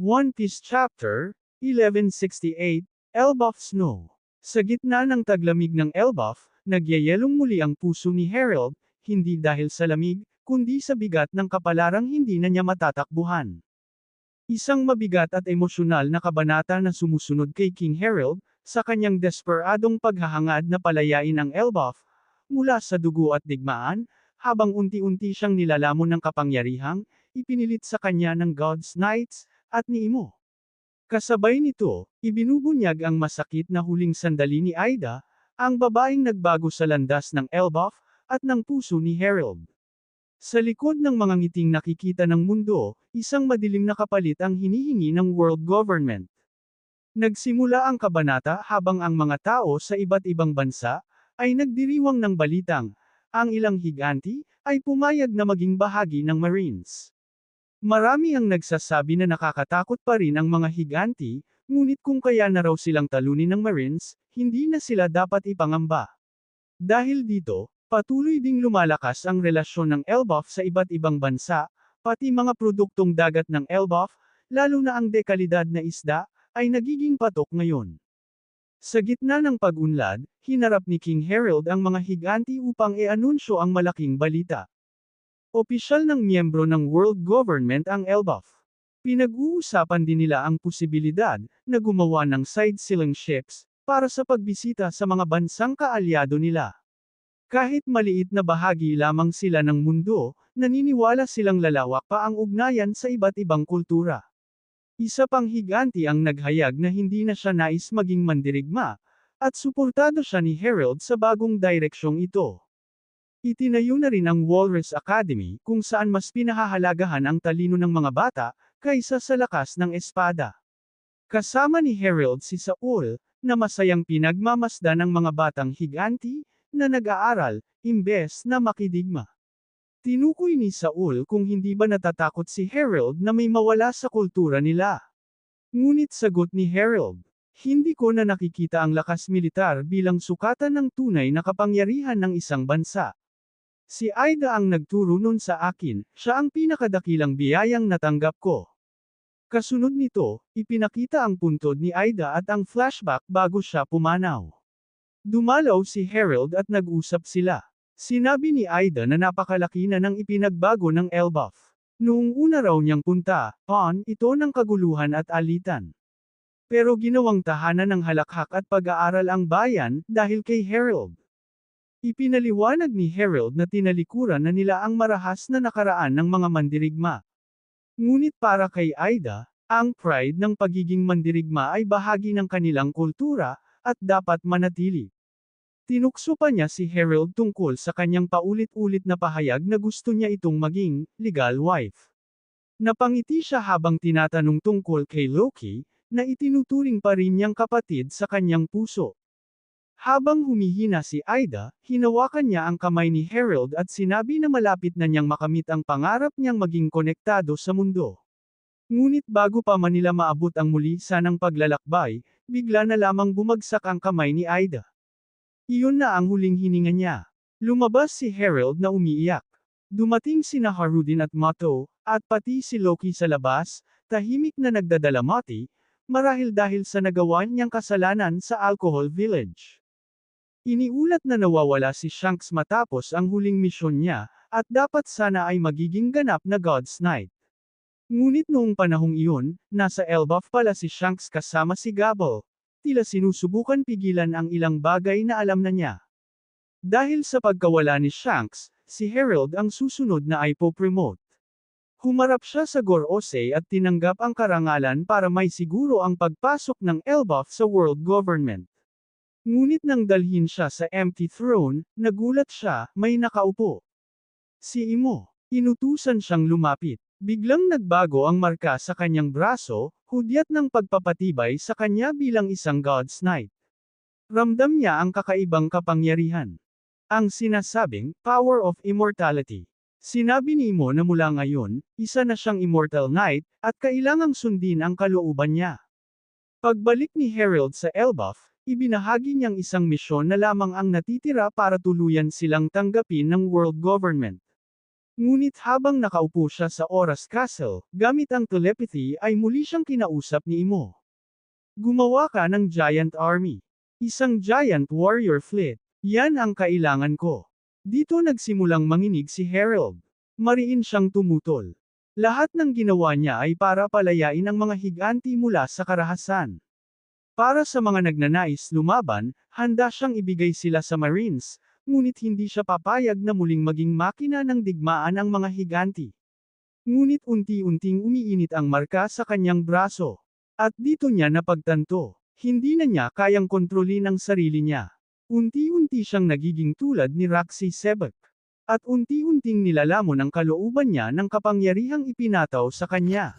One Piece Chapter 1168, Elbaf Snow. Sa gitna ng taglamig ng Elbaf, nagyayelong muli ang puso ni Harold, hindi dahil sa lamig, kundi sa bigat ng kapalarang hindi na niya matatakbuhan. Isang mabigat at emosyonal na kabanata na sumusunod kay King Harold, sa kanyang desperadong paghahangad na palayain ang Elbaf, mula sa dugo at digmaan, habang unti-unti siyang nilalamon ng kapangyarihang, ipinilit sa kanya ng God's Knights, at ni Imo. Kasabay nito, ibinubunyag ang masakit na huling sandali ni Aida, ang babaeng nagbago sa landas ng Elbaf, at ng puso ni Harold. Sa likod ng mga ngiting nakikita ng mundo, isang madilim na kapalit ang hinihingi ng world government. Nagsimula ang kabanata habang ang mga tao sa iba't ibang bansa, ay nagdiriwang ng balitang, ang ilang higanti, ay pumayag na maging bahagi ng Marines. Marami ang nagsasabi na nakakatakot pa rin ang mga higanti, ngunit kung kaya na raw silang talunin ng Marines, hindi na sila dapat ipangamba. Dahil dito, patuloy ding lumalakas ang relasyon ng Elbaf sa iba't ibang bansa, pati mga produktong dagat ng Elbaf, lalo na ang dekalidad na isda, ay nagiging patok ngayon. Sa gitna ng pag-unlad, hinarap ni King Harold ang mga higanti upang i-anunsyo ang malaking balita. Opisyal ng miyembro ng world government ang Elbaf. Pinag-uusapan din nila ang posibilidad na gumawa ng side-sailing ships para sa pagbisita sa mga bansang kaalyado nila. Kahit maliit na bahagi lamang sila ng mundo, naniniwala silang lalawak pa ang ugnayan sa iba't ibang kultura. Isa pang higanti ang naghayag na hindi na siya nais maging mandirigma, at suportado siya ni Harold sa bagong direksyong ito. Itinayo na rin ang Walrus Academy kung saan mas pinahahalagahan ang talino ng mga bata, kaysa sa lakas ng espada. Kasama ni Harold si Saul, na masayang pinagmamasdan ng mga batang higanti, na nag-aaral, imbes na makidigma. Tinukoy ni Saul kung hindi ba natatakot si Harold na may mawala sa kultura nila. Ngunit sagot ni Harold, hindi ko na nakikita ang lakas militar bilang sukatan ng tunay na kapangyarihan ng isang bansa. Si Aida ang nagturo nun sa akin, siya ang pinakadakilang biyayang natanggap ko. Kasunod nito, ipinakita ang puntod ni Aida at ang flashback bago siya pumanaw. Dumalaw si Harold at nag-usap sila. Sinabi ni Aida na napakalaki na ng ipinagbago ng Elbaf. Noong una raw niyang punta, on, ito ng kaguluhan at alitan. Pero ginawang tahanan ng halakhak at pag-aaral ang bayan, dahil kay Harold. Ipinaliwanag ni Harold na tinalikuran na nila ang marahas na nakaraan ng mga mandirigma. Ngunit para kay Aida, ang pride ng pagiging mandirigma ay bahagi ng kanilang kultura, at dapat manatili. Tinukso pa niya si Harold tungkol sa kanyang paulit-ulit na pahayag na gusto niya itong maging legal wife. Napangiti siya habang tinatanong tungkol kay Loki, na itinuturing pa rin niyang kapatid sa kanyang puso. Habang humihina si Aida, hinawakan niya ang kamay ni Harold at sinabi na malapit na niyang makamit ang pangarap niyang maging konektado sa mundo. Ngunit bago pa man nila maabot ang muli sanang paglalakbay, bigla na lamang bumagsak ang kamay ni Aida. Iyon na ang huling hininga niya. Lumabas si Harold na umiiyak. Dumating sina Harudin at Mato, at pati si Loki sa labas, tahimik na nagdadalamati, marahil dahil sa nagawa niyang kasalanan sa Alcohol Village. Iniulat na nawawala si Shanks matapos ang huling misyon niya, at dapat sana ay magiging ganap na God's Knight. Ngunit noong panahong iyon, nasa Elbaf pala si Shanks kasama si Gabble. Tila sinusubukan pigilan ang ilang bagay na alam na niya. Dahil sa pagkawala ni Shanks, si Harold ang susunod na ipo-promote. Humarap siya sa Gorose at tinanggap ang karangalan para may siguro ang pagpasok ng Elbaf sa world government. Ngunit nang dalhin siya sa empty throne, nagulat siya, may nakaupo. Si Imo. Inutusan siyang lumapit. Biglang nagbago ang marka sa kanyang braso, hudyat ng pagpapatibay sa kanya bilang isang God's Knight. Ramdam niya ang kakaibang kapangyarihan. Ang sinasabing, power of immortality. Sinabi ni Imo na mula ngayon, isa na siyang immortal knight, at kailangang sundin ang kalooban niya. Pagbalik ni Harold sa Elbaf, Ibinahagi niyang isang misyon na lamang ang natitira para tuluyan silang tanggapin ng world government. Ngunit habang nakaupo siya sa Oras Castle, gamit ang telepathy ay muli siyang kinausap ni Imo. Gumawa ka ng giant army. Isang giant warrior fleet. Yan ang kailangan ko. Dito nagsimulang manginig si Harold. Mariin siyang tumutol. Lahat ng ginawa niya ay para palayain ang mga higanti mula sa karahasan. Para sa mga nagnanais lumaban, handa siyang ibigay sila sa Marines, ngunit hindi siya papayag na muling maging makina ng digmaan ang mga higanti. Ngunit unti-unting umiinit ang marka sa kanyang braso. At dito niya napagtanto, hindi na niya kayang kontrolin ang sarili niya. Unti-unti siyang nagiging tulad ni Roxy Sebek. At unti-unting nilalamon ang kalooban niya ng kapangyarihang ipinataw sa kanya.